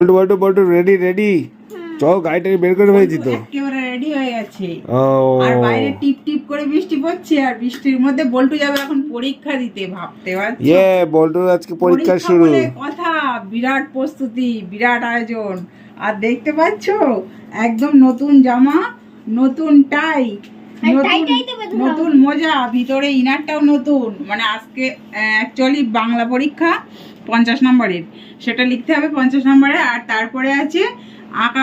বল্টু বল্টু বল্টু ready ready চ গাড়িটাকে বের করে ফেলেছি তো। একেবারে রেডি হয়ে গেছে। আর বাইরে টিপ টিপ করে বৃষ্টি পড়ছে আর বৃষ্টির মধ্যে বল্টু যাবে এখন পরীক্ষা দিতে ভাবতে পারছ? ইয়ে বল্টুর আজকে পরীক্ষা শুরু। কথা বিরাট প্রস্তুতি বিরাট আয়োজন। আর দেখতে পাচ্ছো একদম নতুন জামা নতুন টাই নতুন মজা ভিতরে ইনারটাও নতুন। মানে আজকে অ্যাকচুয়ালি বাংলা পরীক্ষা পঞ্চাশ নম্বরের। সেটা লিখতে হবে পঞ্চাশ নম্বরে আর তারপরে আছে আঁকা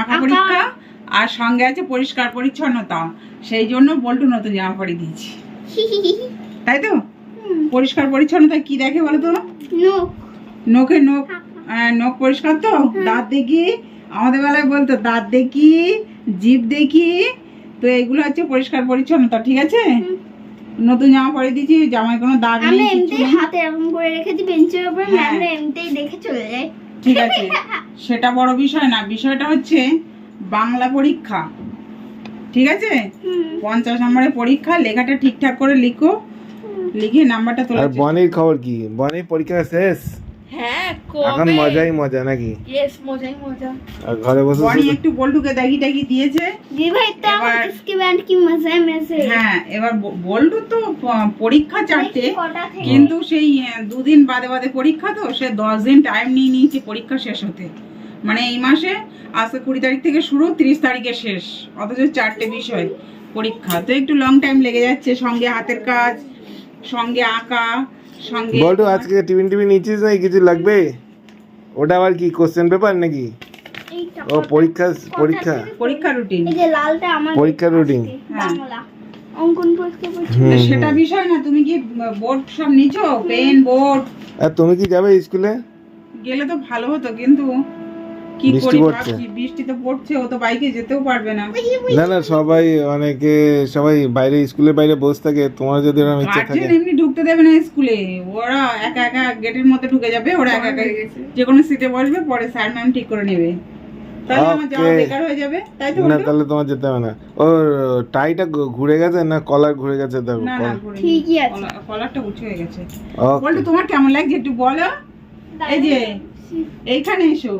আঁকা। পরীক্ষা আর সঙ্গে আছে পরিষ্কার পরিচ্ছন্নতা। সেই জন্য বল্টু নতুন জামা পরে দিয়েছি। তাই তো? পরিষ্কার পরিচ্ছন্নতা কি দেখে বলো তো? নখে। নখ নখ পরিষ্কার তো? দাঁত দেখি? আমাদের বেলায় বলতো দাঁত দেখি জিভ দেখি তো এগুলো হচ্ছে পরিষ্কার পরিচ্ছন্নতা ঠিক আছে? নতুন জামা পরে দিয়েছি জামায় কোনো দাগ নেই এমনিতেই নেই। হাতে এরকম করে রেখেছি বেঞ্চের উপর হ্যাঁ। আমরা এমনিতেই দেখে চলে যাই ঠিক আছে। সেটা বড় বিষয় না বিষয়টা হচ্ছে বাংলা পরীক্ষা ঠিক আছে। পঞ্চাশ নম্বরের পরীক্ষা লেখাটা ঠিকঠাক করে লিখো লিখে নাম্বারটা তোলা আর বনির খবর কি? বনির পরীক্ষা শেষ? হ্যাঁ এখন মজাই মজা নাকি ইয়েস মজাই মজা আর ঘরে বসে বনি শুধু- একটু বল্টুকে দাগি টাগি দিয়েছে जी भाई तो এবার- इसके बाद की मजा है में से হ্যাঁ এবার ব- বল্টু তো প- পরীক্ষা চারটে কটা থেকে কিন্তু সেই আহ, দুদিন বাদে বাদে পরীক্ষা তো সে দশ দিন টাইম নিয়ে নিয়েছে পরীক্ষা শেষ হতে মানে এই মাসে আজকে কুড়ি তারিখ থেকে শুরু তিরিশ তারিখে শেষ অথচ চারটে বিষয় পরীক্ষা তো একটু লং টাইম লেগে যাচ্ছে সঙ্গে হাতের কাজ সঙ্গে আঁকা সঙ্গে বল্টু আজকে টিফিন টিফিন নিচ্ছিস কিছু লাগবে? ওটা আবার কি কোশ্চেন পেপার নাকি? ও পরীক্ষা পরীক্ষা। পরীক্ষা রুটিন এই যে লালটা আমার পরীক্ষা রুটিন হ্যাঁ। বাংলা। অঙ্কন পরীক্ষা করছি সেটা বিষয় না তুমি কি বোর্ড সব নিছো? Pen board? আর তুমি কি যাবে স্কুলে? গেলে তো ভালো হতো কিন্তু কি বৃষ্টি পড়ছে। বৃষ্টি তো পড়ছে ও তো বাইকে যেতেও পারবে না। না না সবাই অনেকে সবাই বাইরে স্কুলের বাইরে বসে থাকে তোমার যদি এরকম ইচ্ছা থাকে। এমনি ঢুকতে দেবে না স্কুলে। ওরা একা একা গেটের মধ্যে ঢুকে যাবে ওরা একা একা যে কোনো সিটে বসবে পরে স্যার ম্যাম ঠিক করে নেবে। তাহলে আমার যাওয়া Okay. বেকার হয়ে যাবে তাই তো না তাহলে তোমার যেতে হবে না। ওর টাইটা ঘুরে গেছে না কলার ঘুরে গেছে? দেখো ঠিকই আছে। কলারটা উঁচু হয়ে গেছে। বলতো তোমার কেমন লাগছে একটু বলো। এই যে এইখানে এসো।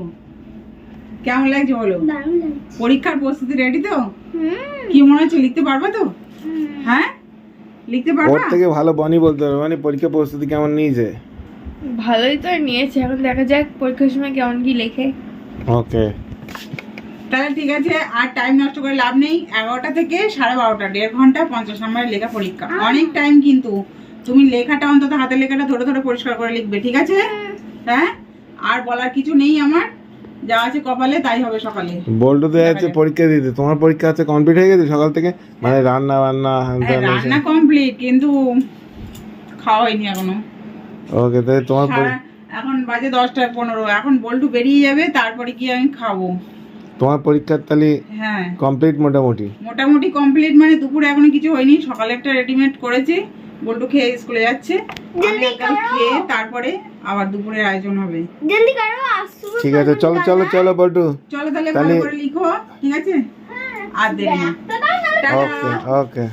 কেমন লাগছে বলো? পরীক্ষার প্রস্তুতি রেডি তো? কি মনে হচ্ছে লিখতে পারবা তো? হ্যাঁ? লিখতে ওর থেকে ভালো বনি বলতে হবে মানে পরীক্ষা প্রস্তুতি কেমন নিয়েছে? ভালোই তো নিয়েছে এখন দেখা যাক পরীক্ষার সময় কেমন কি লেখে। ওকে। তাহলে ঠিক আছে আর টাইম নষ্ট করে লাভ নেই। এগারোটা থেকে সাড়ে বারোটা দেড় ঘণ্টা পঞ্চাশ নম্বরের লেখা পরীক্ষা। অনেক টাইম কিন্তু। তুমি লেখাটা অন্তত হাতের লেখাটা ধরে ধরে পরিষ্কার করে লিখবে ঠিক আছে? হ্যাঁ? আর বলার কিছু নেই আমার। যা আছে কপালে তাই হবে সকালে। বল্টু তো যাচ্ছে পরীক্ষা দিতে তোমার পরীক্ষা আছে কমপ্লিট হয়ে গেছে সকাল থেকে? মানে রান্না বান্না হ্যান হ্যাঁ, ত্যান রান্না কমপ্লিট কিন্তু খাওয়া হয়নি এখনও। ওকে তাহলে তোমার এখন বাজে দশটা পনেরো। এখন বল্টু বেরিয়ে যাবে তারপরে গিয়ে আমি খাব। তোমার পরীক্ষার তাহলে হ্যাঁ। কমপ্লিট মোটামুটি? মোটামুটি কমপ্লিট মানে দুপুরে এখনও কিছু হয়নি। সকালে একটা রেডিমেড করেছি। বল্টু খেয়ে স্কুলে যাচ্ছে। আমি খেয়ে তারপরে আবার দুপুরের আয়োজন হবে। জলদি করো ঠিক আছে চলো চলো চলো বল্টু। চলো তাহলে ভালো করে লিখো ঠিক আছে? আর দেরি না। ওকে ওকে।